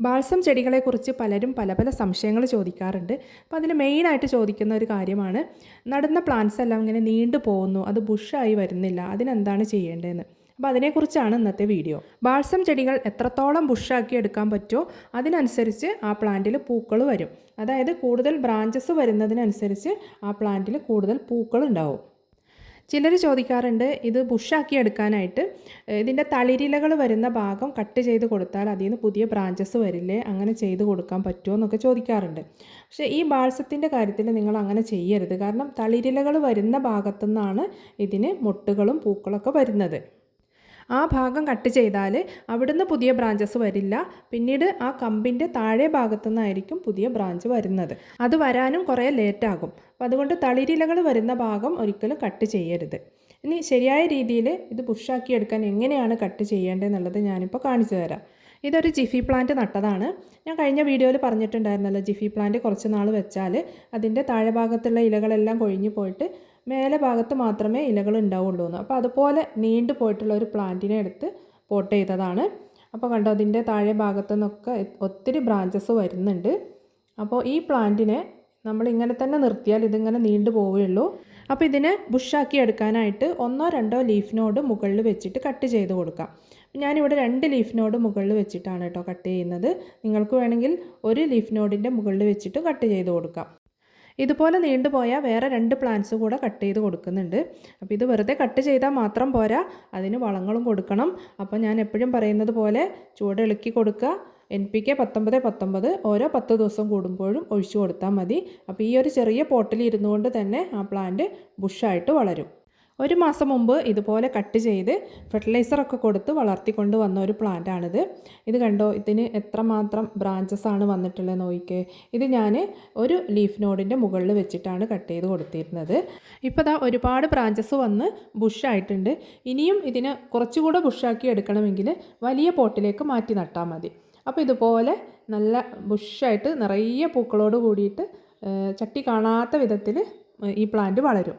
Balsam ചെടികളെക്കുറിച്ച് പലരും പല പല സംശയങ്ങൾ ചോദിക്കാറുണ്ട്. അപ്പോൾ അതിൽ മെയിനായിട്ട് ചോദിക്കുന്ന ഒരു കാര്യമാണ് നടുന്ന പ്ലാന്റ്സ് എല്ലാം ഇങ്ങനെ നീണ്ടു പോകുന്നു അത് ബുഷായി വരുന്നില്ല അതിനെന്താണ് ചെയ്യേണ്ടതെന്ന്. അപ്പോൾ അതിനെക്കുറിച്ചാണ് ഇന്നത്തെ വീഡിയോ ബാൾസം ചെടികൾ എത്രത്തോളം ബുഷാക്കി എടുക്കാൻ പറ്റുമോ അതിനനുസരിച്ച് ആ പ്ലാന്റിൽ പൂക്കൾ വരും. അതായത് കൂടുതൽ ബ്രാഞ്ചസ് വരുന്നതിനനുസരിച്ച് ആ പ്ലാന്റിൽ കൂടുതൽ പൂക്കൾ ഉണ്ടാവും. ചിലർ ചോദിക്കാറുണ്ട് ഇത് ബുഷാക്കി എടുക്കാനായിട്ട് ഇതിന്റെ തളിരിലകൾ വരുന്ന ഭാഗം കട്ട് ചെയ്ത് കൊടുത്താൽ അതിൽ നിന്ന് പുതിയ ബ്രാഞ്ചസ് വരില്ലേ അങ്ങനെ ചെയ്ത് കൊടുക്കാൻ പറ്റുമോ എന്നൊക്കെ ചോദിക്കാറുണ്ട്. പക്ഷേ ഈ ബാൾസത്തിന്റെ കാര്യത്തിൽ നിങ്ങൾ അങ്ങനെ ചെയ്യരുത്. കാരണം തളിരിലകൾ വരുന്ന ഭാഗത്തു നിന്നാണ് ഇതിന് മുട്ടുകളും പൂക്കളൊക്കെ വരുന്നത്. ആ ഭാഗം കട്ട് ചെയ്താൽ അവിടുന്ന് പുതിയ ബ്രാഞ്ചസ് വരില്ല. പിന്നീട് ആ കമ്പിന്റെ താഴെ ഭാഗത്തു നിന്നായിരിക്കും പുതിയ ബ്രാഞ്ച് വരുന്നത്. അത് വരാനും കുറേ ലേറ്റാകും അപ്പം അതുകൊണ്ട് തളിരിലകൾ വരുന്ന ഭാഗം ഒരിക്കലും കട്ട് ചെയ്യരുത്. ഇനി ശരിയായ രീതിയിൽ ഇത് പുഷാക്കി എടുക്കാൻ എങ്ങനെയാണ് കട്ട് ചെയ്യേണ്ടതെന്നുള്ളത് ഞാനിപ്പോൾ കാണിച്ചു തരാം. ഇതൊരു ജിഫി പ്ലാന്റ് നട്ടതാണ്. ഞാൻ കഴിഞ്ഞ വീഡിയോയിൽ പറഞ്ഞിട്ടുണ്ടായിരുന്നല്ലോ ജിഫി പ്ലാന്റ് കുറച്ച് നാൾ വെച്ചാൽ അതിന്റെ താഴെ ഭാഗത്തുള്ള ഇലകളെല്ലാം കൊഴിഞ്ഞു പോയിട്ട് മേലെ ഭാഗത്ത് മാത്രമേ ഇലകൾ ഉണ്ടാവുള്ളൂ എന്ന്. അപ്പോൾ അതുപോലെ നീണ്ടു പോയിട്ടുള്ള ഒരു പ്ലാന്റിനെ എടുത്ത് പോട്ട് ചെയ്തതാണ്. അപ്പോൾ കണ്ടോ അതിന്റെ താഴെ ഭാഗത്തു നിന്നൊക്കെ ഒത്തിരി ബ്രാഞ്ചസ് വരുന്നുണ്ട്. അപ്പോൾ ഈ പ്ലാന്റിനെ നമ്മൾ ഇങ്ങനെ തന്നെ നിർത്തിയാൽ ഇതിങ്ങനെ നീണ്ടു പോവുകയുള്ളൂ. അപ്പോൾ ഇതിനെ ബുഷാക്കി എടുക്കാനായിട്ട് ഒന്നോ രണ്ടോ ലീഫിനോട് മുകളിൽ വെച്ചിട്ട് കട്ട് ചെയ്ത് കൊടുക്കാം. ഞാനിവിടെ രണ്ട് ലീഫിനോട് മുകളിൽ വെച്ചിട്ടാണ് കേട്ടോ കട്ട് ചെയ്യുന്നത്. നിങ്ങൾക്ക് വേണമെങ്കിൽ ഒരു ലീഫിനോടിന്റെ മുകളിൽ വെച്ചിട്ട് കട്ട് ചെയ്ത് കൊടുക്കാം. ഇതുപോലെ നീണ്ടുപോയാൽ വേറെ രണ്ട് പ്ലാന്റ്സ് കൂടെ കട്ട് ചെയ്ത് കൊടുക്കുന്നുണ്ട്. അപ്പോൾ ഇത് വെറുതെ കട്ട് ചെയ്താൽ മാത്രം പോരാ. അതിന് വളങ്ങളും കൊടുക്കണം. അപ്പോൾ ഞാൻ എപ്പോഴും പറയുന്നത് പോലെ ചൂട് ഇളക്കി കൊടുക്കുക. എൻ പി കെ പത്തൊമ്പത് പത്തൊമ്പത് ഓരോ പത്ത് ദിവസം കൂടുമ്പോഴും ഒഴിച്ചു കൊടുത്താൽ മതി. അപ്പോൾ ഈ ഒരു ചെറിയ പോട്ടിൽ ഇരുന്നുകൊണ്ട് തന്നെ ആ പ്ലാന്റ് ബുഷായിട്ട് വളരും. ഒരു മാസം മുമ്പ് ഇതുപോലെ കട്ട് ചെയ്ത് ഫെർട്ടിലൈസറൊക്കെ കൊടുത്ത് വളർത്തിക്കൊണ്ട് വന്ന ഒരു പ്ലാന്റാണിത് ഇത് കണ്ടോ? ഇതിന് എത്രമാത്രം ബ്രാഞ്ചസ് ആണ് വന്നിട്ടുള്ളത് നോയിക്ക്. ഇത് ഞാൻ ഒരു ലീഫ് നോഡിന്റെ മുകളിൽ വെച്ചിട്ടാണ് കട്ട് ചെയ്ത് കൊടുത്തിരുന്നത്. ഇപ്പോൾ ദാ ഒരുപാട് ബ്രാഞ്ചസ് വന്ന് ബുഷായിട്ടുണ്ട് ഇനിയും ഇതിന് കുറച്ചുകൂടെ ബുഷാക്കി എടുക്കണമെങ്കിൽ വലിയ പോട്ടിലേക്ക് മാറ്റി നട്ടാൽ മതി. അപ്പോൾ ഇതുപോലെ നല്ല ബുഷായിട്ട് നിറയെ പൂക്കളോട് കൂടിയിട്ട് ചട്ടി കാണാത്ത വിധത്തിൽ ഈ പ്ലാന്റ് വളരും.